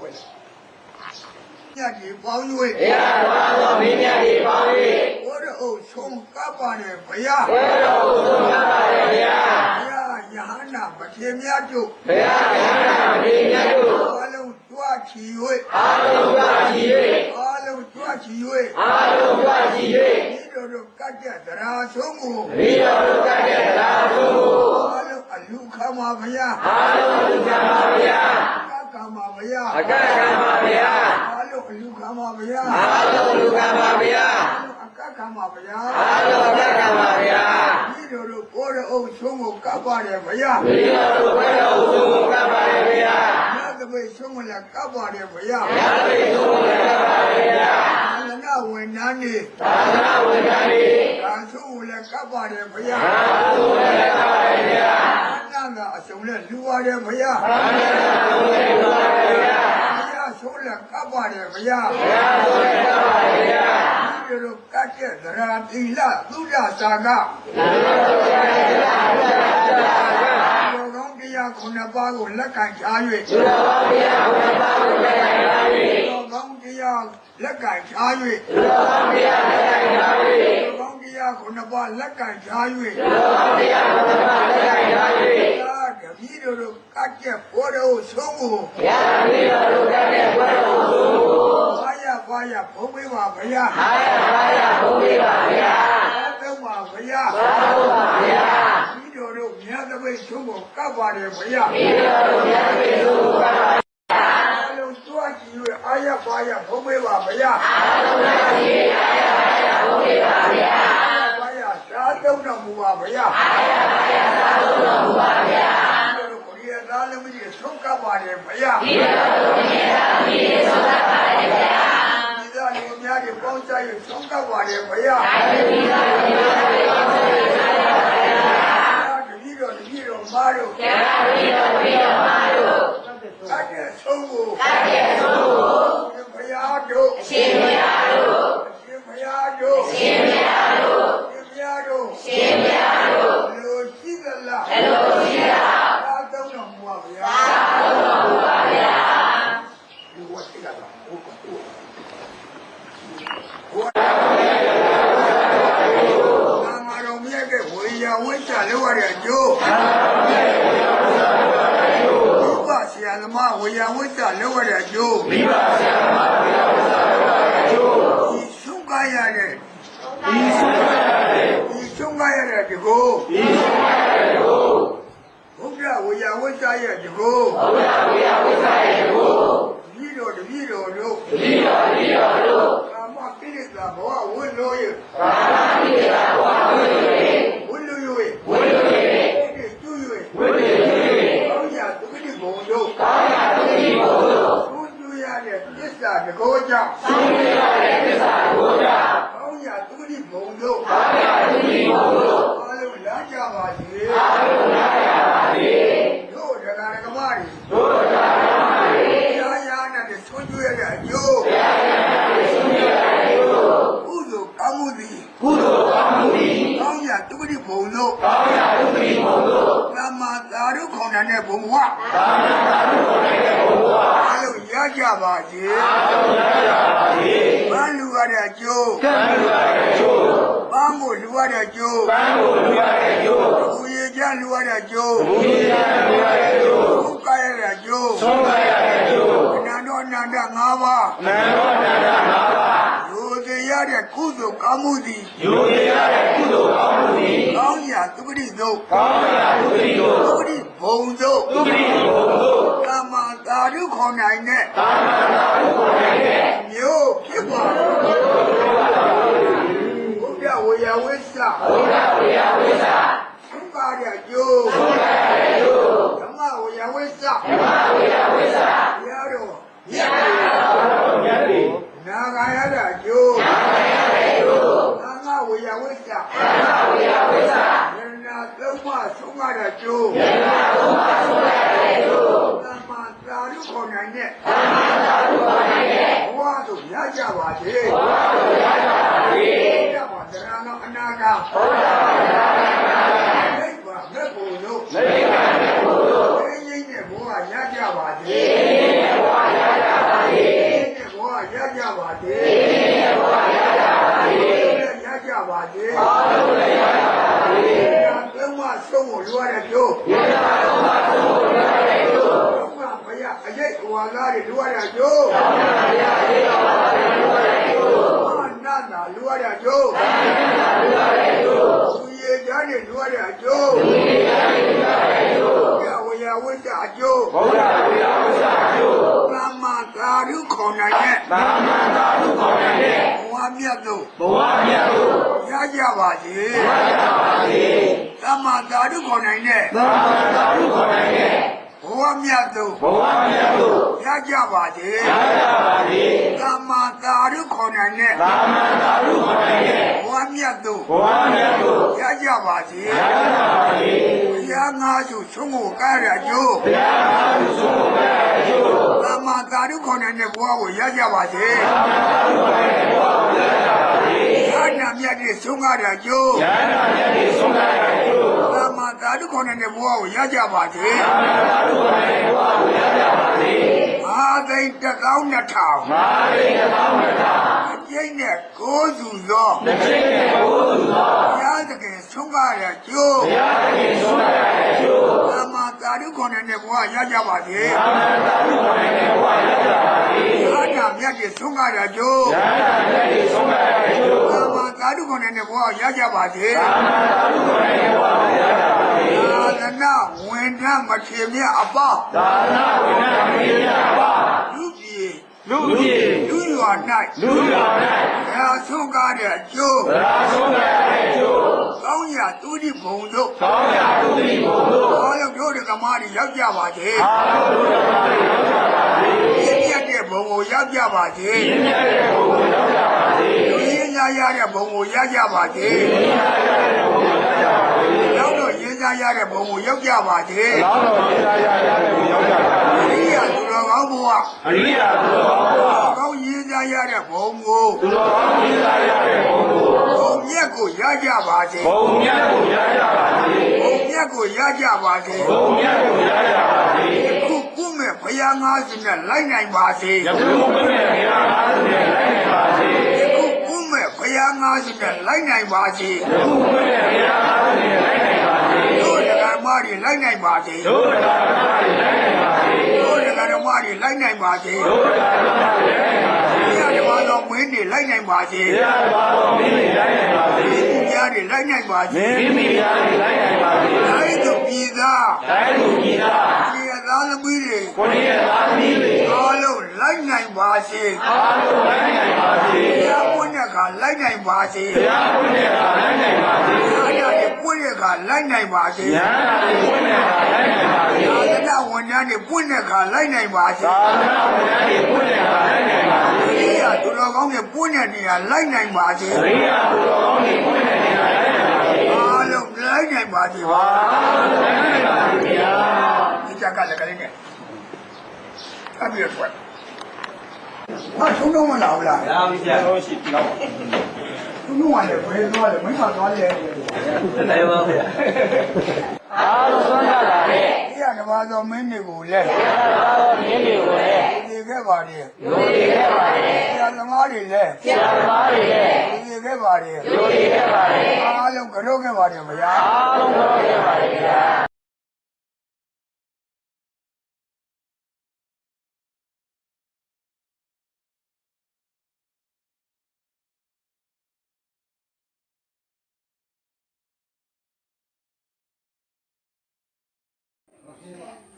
ပွဲညကြီးပေါင်း၍တရားတော်သောမင်းမြတ်ဒီပေါင်း၍ဘုရားအုပ်ဆုံးကပ်ပါတယ်ဘုရားဘုရားတော်ကိုသုံးပါပါရဲ့ဗျာဘုရားယဟန္တာပတိမြတ်တို့ဘုရားယဟနာမင်းမြတ်တို့အလုံးကြွချီ၍အာလုံးကကြည်၍ အလုံးကြွချီ၍ အာလုံးကကြည်၍ ဒီတို့တို့ကတ်တဲ့တရားဆုံးကို မိတော်တို့ကတဲ့တရားဆုံးကို အလုံးအလူခံပါဘုရား အာလုံးလူကပါဗျာ ကတ်ကံပါဘုရား အကကံပါဗျာ အလုံးအလူခံပါဘုရား အာလုံးလူကပါဗျာ အက တ်ကံပါဘုရားအာလုံးကကံပါဗျာဒီတို့တို့ဘုရားအုပ်ဆုံးကိုကပ်ပါတယ်ဘုရားမိတော်တို့ဘုရားတော်ကိုသုံးပါပါရဲ့ဗျာညသပိတ်ဆုံးမလဲကပ်ပါတယ်ဘုရားဘုရားတော်ကိုသုံးပါပါရဲ့ဗျာသာသနာဝန်ထမ်းတွေသာသနာဝန်ထမ်းတွေဒါဆုံးကိုလည်းကပ်ပါတယ်ဘုရားအာလုံးလည်းကပါရဲ့ဗျာအနန္တအစုံနဲ့လူပါတယ်ဘုရားအာလုံးလည်းကပါရဲ့ဗျာဘုရားဆုံးလည်းကပ်ပါတယ်ဘုရားဘုရားတော်လည်းကပါရဲ့ဗျာ ဒီလိုကတ်တဲ့သရတိလသုဒ္ဓသာကဘောကောင်းတရားခုနှစ်ပါးကိုလက်ခံချ၍သူတော်ဘာဘုရားဘုရားပါလို့လည်းကပါရဲ့ဘောကောင်းတရားလက်ခံချ၍သူတော်ဘာဘုရားလည်းကပါရဲ့ဘောကောင်းတရားခုနှစ်ပါးလက်ခံချ၍သူတော်ဘာဘုရားဘုရားပါလည်းကပါရဲ့သာတပည့်တို့တို့ကတ်တဲ့ဘောတော်ဆုံးကိုဘုရားမိတော်တို့ကတဲ့ဘုရားတော်ကို ဘာရဘာရဘုံမေးပါဘုရားအာရပါရဘုရားပါဗျာသုံးပါဘုရားသာဟုတ်ပါဗျာဒီတို့တို့မြတ်သပိတ်ဆုံးကိုကပ်ပါတယ်ဘုရားမိတော်တို့များပြေလို့ပါပါအလုံးကြွားကြည့်၍အာရဘာရဘုံမေးပါဘုရားအာလုံးများပြေအာရပါရဘုရားပါဗျာဘာရသာသုံးတော်မူပါဘုရားအာရပါရသာဟုတ်တော်ပါဗျာဒီတို့ကိုရီးယားသားသမီးတွေဆုံးကပ်ပါတယ်ဘုရားမိတော်တို့များပြေဆုံးပါပါဗျာဒီသားလူများတွေ ပေါင်းကြ၍ဆုံးကပ်ပါတယ်ဘုရားအာရမိတော်တို့များပြေဆုံးပါပါဗျာတပည့်တော်တပည့်တော်မားတို့ကျာမိတော်မိတော်ပါတို့ကတ်တဲ့ဆုံးကိုတတ်တဲ့ဆုံးကိုဘုရားတို့အရှင်ဘုရားတို့ ရှင်ဘုရားတို့ ရှင်ဘုရားတို့ ရှင်ဘုရားတို့ ရှင်ဘုရားတို့ လူရှိသလား အလိုရှိတာ သာသုံးတော်မူပါဗျာ သာဟုတ်တော်ပါဗျာ ဒီဝတ်တိကလားဟုတ်ကဲ့နာမတော်မြ တ်ကဝေယဝိချလောက်ရတဲ့အကျိုးဘုရားဆရာသမားဝေယဝိချလောက်ရတဲ့အကျိုးမိဘဆရာသမားဝေယဝိချလောက်ရတဲ့အကျိုးဒီရှုံးကားရတဲ့ဒီရှုံးကားရတဲ့ဒီရှုံးကားရတဲ့ဒီကိုဒီရှုံးကားရတဲ့ဒီကိုဘုရားဝေယဝိချရဲ့ဒီကိုဘုရားဝေယဝိချရဲ့ဒီကိုဒီတော်တပည့်တော်တို့ဒီတော်ဒီတော်တို့ကာမကိလေသာဘဝဝိလို့ရကာမကိလေသာဘဝဝိလို့ရဝိလို့ရဝိလို့ရဒီကျွရဝိလို့ရကောင်းရာဒုက္ခဘုံတို့ကောင်းရာဒုက္ခဘုံတို့သူကျွရတဲ့သ စ္စာတကောကြောင့်သူကျွရတဲ့သစ္စာတကောကြောင့်ကောင်းရာဒုက္ခဘုံတို့ကောင်းရာဒုက္ခဘုံတို့အားလုံးလာကြပါစေအားလုံးလာကြပါစေတို့တရားဓမ္မတွေတို့တရားဓမ္မတွေရာယာနဲ့သူကျွရတဲ့အကျိုးရာယာနဲ့သူကျွရတဲ့အကျိုးကုသိုလ်ကောင်းမှုသည်ကုသိုလ်ကောင်းမှုသည်ကောင်းရာဒုက္ခဘုံတို့ကောင်းရာဒုက္ခဘုံတို့သမ္မာသာဓုခေါဏနဲ့ဘုံဝသမ္မာသာဓုခေါဏနဲ့ဘုံဝအားလုံးရ ကြပါစေအားလုံးရကြပါစေဘာလူရတဲ့အကျိုးကံလူရတဲ့အကျိုးပန်းကိုလူရတဲ့အကျိုးပန်းကိုလူရတဲ့အကျိုးဘူရေချလူရတဲ့အကျိုးဘူရေချလူရတဲ့အကျိုးဘုကာရတဲ့အကျိုးသုံးကာရတဲ့အကျိုးအနန္တအနန္တ၅ပါးအနန္တအနန္တ၅ပါးယူသေးရတဲ့ကုသိုလ်ကောင်းမှုသည်ယူသေးရတဲ့ကုသိုလ်ကောင်းမှုသည်ကောင်းရာသုခတိတို့ကောင်းရာသုခတိတို့သုခတိ ဘုံတို့သုခတိဘုံတို့သမ္မာသာဓုခေါ်နိုင်တဲ့သမ္မာသာဓုခေါ်နိုင်တဲ့မျိုးဖြစ်ပါဘုရားဝေယဝိသဘုရားဝေယဝိသသုခရကျိုးသုခရကျိုးဓမ္မဝေယဝိသဓမ္မဝေယဝိသဘုရားတော်မြတ်တော်မြတ်တော်နာဂာယတာကျိုးနာဂာယတာကျိုးသံဃဝေယဝိသသံဃဝေယဝိသယန္နာသုံးပါသုံးပါတဲ့ကျိုးယန္နာသုံးပါသုံးပါတဲ့ကျိုးသမ္မာသာဓုခေါ်နိုင်တဲ့သမ္မာသာဓုခေါ်နိုင်တဲ့ဘဝသို့ရ ကြပါစေဘဝသို့ရကြပါစေရပါတရဏအနာဂတ်ဘုရားပါဘုရားနိဗ္ဗာန်မဲ့ဘုံတို့နိဗ္ဗာန်မဲ့ဘုံတို့ရင်းရင်းနဲ့ဘဝရကြပါစေရင်းရင်းနဲ့ဘဝရကြ အရေးဝါသားတွေလူရတဲ့ကျိုးသာမဏေရအရေးဝါသားတွေလူရတဲ့ကျိုးအာနာနာလူရတဲ့ ကျိုးသာမဏေရလူရတဲ့ကျိုးသူရေချားတွေလူရတဲ့ကျိုးသူရေချားတွေလူရတဲ့ကျိုးရဝရဝိတ္တအကျိုးဘုရားဝိယဝိသအကျိုးသမ္မာသာဓုခေါ်နိုင်တဲ့သာမန်သာဓုခေါ်နိုင်တဲ့ဘဝမြတ်သို့ဘဝမြတ်ကိုရကြပါစေရကြပါစေသမ္မာသာဓုခေါ်နိုင်တဲ့သာမန်သာဓုခေါ်နိုင်တဲ့ ဘဝမြတ်သို့ဘဝမြတ်ကိုရကြပါစေရကြပါစေသမ္မာသာဓုခေါ်နိုင်တဲ့သာမန်သာဓုခေါ်နိုင်တဲ့ဘဝမြတ်သို့ဘဝမြတ်ကိုရကြပါစေရကြပါစေဘုရားငါစုချုံးကိုကားရကြိုးဘုရားသာဓုဆုံးဘုရားအကျိုးသမ္မာသာဓုခေါ်နိုင်တဲ့ဘဝကိုရကြပါစေသာမန်သာဓုခေါ်နိုင်တဲ့ဘဝကိုရကြပါစေအာနာမြတ်တဲ့ဆုံးကားရကြိုးဉာဏ်နာမြတ်ကိုဆုံးတာအကျိုး သမ္မာသာဓုခေါ်နိုင်တဲ့ဘဝကိုရကြပါစေသာမန်သာဓုခေါ်နိုင်တဲ့ဘဝကိုရကြပါစေအာသိန်းတစ်ကောင်းနှစ်ထောင်မာရိတသောမြတ်သာအကျိမ့်နဲ့ကိုးစုသောတစ်ချိန်နဲ့ဘုသူသောဘုရားသခင်ဆုံးကားရကြိုးဘုရားသခင်ဆုံးတာအကျိုးသမ္မာသာဓုခေါ်နိုင်တဲ့ဘဝရကြပါစေသာမန်သာဓုခေါ်နိုင်တဲ့ဘဝရကြပါစေအာနာမြတ်တဲ့ဆုံးကားရကြိုးဉာဏ်နာမြတ်ကိုဆုံးတာအကျိုး သမ္မာသာဓုခေါ်နိုင်တဲ့ဘဝရကြပါစေသာမန်သာဓုခေါ်နိုင်တဲ့ဘဝကိုရကြပါစေသာသနာဝင်ထမထေမြတ်အပသာနာဝိနည်းမေယပါလူကြီးလူကြီးလူရွာ၌လူရော၌ဘုရားဆုံးကားတဲ့အကျိုးဗရာဆုံးတဲ့အကျိုးကောင်းရာသူတိဘုံတို့ကောင်းရာသူတိဘုံတို့ဘောလုံးတို့ကမာတွေရောက်ကြပါစေအာလုဒ္ဓမာရိရောက်ကြပါစေပြည့်ပြတ်တဲ့ဘုံကိုရောက်ကြပါစေပြင်းပြတဲ့ဘုံကိုရောက်ကြပါစေလူရင်း သားရတဲ့ဘုံကိုရကြပါစေပြင်းပြတဲ့ဘုံကိုရောက်ကြပါစေနောက်တော့ရင်းသားရတဲ့ဘုံကိုရောက်ကြပါစေလောင်းတော်ပြင်းပြတဲ့ဘုံကိုရောက်ကြပါစေအရိယာသူတော်ကောင်းဘုရားအရိယာသူတော်ကောင်းဘုရားကောင်းရင်းသားရတဲ့ဘုံကိုသူတော်ကောင်းပြင်းပြတဲ့ဘုံကိုဘုံမြတ်ကိုရကြပါစေဘုံမြတ်ကိုရကြပါစေဘုံမြတ်ကိုရကြပါစေဘုံမြတ်ကိုရကြပါစေခုကုမဲ့ဘုရားငါးစုနဲ့လိုက်နိုင်ပါစေယခုဘုရားဘုရားအားဖြင့်လိုက်နိုင်ပါစေ 50နဲ့လိုက်နိုင်ပါစေလူခွင့်နဲ့ဘုရားအားဖြင့်လိုက်နိုင်ပါစေတို့တရားမတွေလိုက်နိုင်ပါစေတို့တရားမတွေလိုက်နိုင်ပါစေတို့တရားဓမ္မတွေလိုက်နိုင်ပါစေတို့တရားဓမ္မတွေလိုက်နိုင်ပါစေဘုရားဓမ္မတော်မင်းတွေလိုက်နိုင်ပါစေဘုရားဓမ္မတော်မင်းတွေလိုက်နိုင်ပါစေမိမိများတွေလိုက်နိုင်ပါစေမိမိများတွေလိုက်နိုင်ပါစေတိုင်းသူပြည်သားတိုင်းသူပြည်သားကိုရသားသမီးတွေကိုရသား လုံးလိုက်နိုင်ပါစေအားလုံးလိုက်နိုင်ပါစေဘုရားပွင့်တဲ့အခါလိုက်နိုင်ပါစေဘုရားဘုရားလိုက်နိုင်ပါစေဘုရားတွေပွင့်တဲ့အခါလိုက်နိုင်ပါစေဉာဏ်နာတွေဘုရားလိုက်နိုင်ပါစေသာသနာဝန်ထမ်းတွေပွင့်တဲ့အခါလိုက်နိုင်ပါစေသာသနာ့ဘုရားတွေဘုရားလိုက်နိုင်ပါစေဘုရားသူတော်ကောင်းတွေပွင့်တဲ့နေရာလိုက်နိုင်ပါစေရိယာသူတော်ကောင်းတွေဘုရားတွေလိုက်နိုင်ပါစေအားလုံးလိုက်နိုင်ပါစေပါအားလုံးလိုက်နိုင်ပါစေဗျာဒီကြကလည်းကလေးနဲ့အပြည့်ထွက် ဟာသုံးတော့မလာဘူးလားလာပြီဗျာတော့ရှိပြီတော့သုံးတော့လည်းဘယ်သွားလဲမင်းကသွားလဲလည်းပါဗျာအားလုံးသွမ်းလာတာလေဒီကဘာသောမင်းတွေကိုလည်းအားလုံးမြင်းတွေကိုလည်းဒီခဲ့ပါတယ်လူတွေခဲ့ပါတယ်ဆရာသမားတွေလည်းဆရာသမားတွေလည်းဒီခဲ့ပါတယ်လူတွေခဲ့ပါတယ်အားလုံးကြောက်ခဲ့ပါတယ်ဗျာအားလုံးကြောက်ခဲ့ပါတယ်ဗျာ Yeah.